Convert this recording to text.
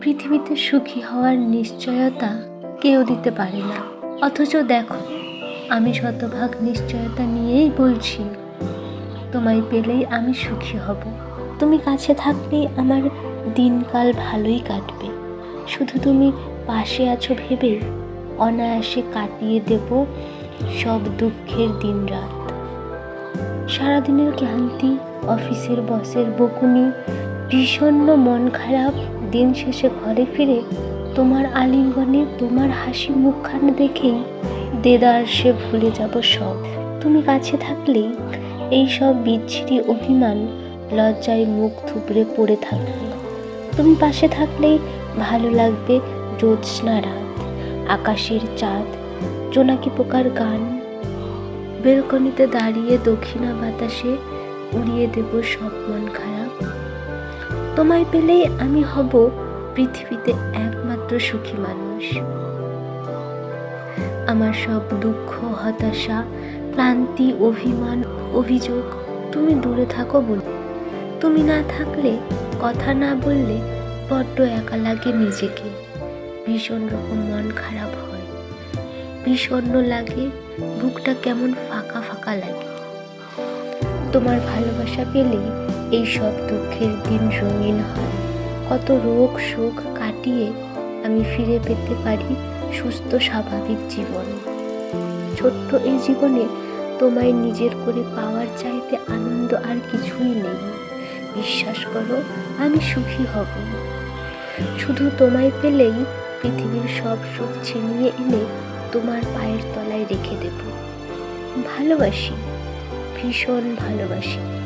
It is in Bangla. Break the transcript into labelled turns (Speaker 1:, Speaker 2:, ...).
Speaker 1: পৃথিবীতে সুখী হওয়ার নিশ্চয়তা কেউ দিতে পারে না। অথচ দেখো, আমি শতভাগ নিশ্চয়তা নিয়েই বলছি, তোমায় পেলেই আমি সুখী হব। তুমি কাছে থাকলেই আমার দিনকাল ভালোই কাটবে। শুধু তুমি পাশে আছো ভেবে অনায়াসে কাটিয়ে দেব সব দুঃখের দিনরাত। সারাদিনের ক্লান্তি, অফিসের বসের বকুনি বিষণ্ণ মন খারাপ দিন শেষে ঘরে ফিরে তোমার আলিঙ্গনে তোমার হাসি মুখখানা দেখেই দেদার সে ভুলে যাব সব। তুমি কাছে থাকলেই এই সব বিচ্ছিরি অভিমান লজ্জায় মুখ থুবড়ে পড়ে থাকবে। তুমি পাশে থাকলেই ভালো লাগবে জ্যোৎস্না রাত, আকাশের চাঁদ, জোনাকি পোকার গান। বেলকনিতে দাঁড়িয়ে দক্ষিণা বাতাসে উড়িয়ে দেব সব মন খারাপ। তোমায় পেলেই আমি হব পৃথিবীতে একমাত্র সুখী মানুষ। আমার সব দুঃখ, হতাশা, ক্লান্তি, অভিমান, অভিযোগ তুমি দূরে থাকো বল। তুমি না থাকলে, কথা না বললে বড্ড একা লাগে নিজেকে। ভীষণ রকম মন খারাপ হয়। বিষণ্ণ লাগে, বুকটা কেমন ফাঁকা ফাঁকা লাগে। তোমার ভালোবাসা পেলেই এই সব দুঃখের দিন রঙিন হয়। কত রোগ শোক কাটিয়ে আমি ফিরে পেতে পারি সুস্থ স্বাভাবিক জীবন। ছোট্ট এই জীবনে তোমায় নিজের করে পাওয়ার চাইতে আনন্দ আর কিছুই নেই। বিশ্বাস করো, আমি সুখী হব। শুধু তোমায় পেলেই পৃথিবীর সব সুখ ছিনিয়ে এনে তোমার পায়ের তলায় রেখে দেব। ভালোবাসি, ভীষণ ভালোবাসি।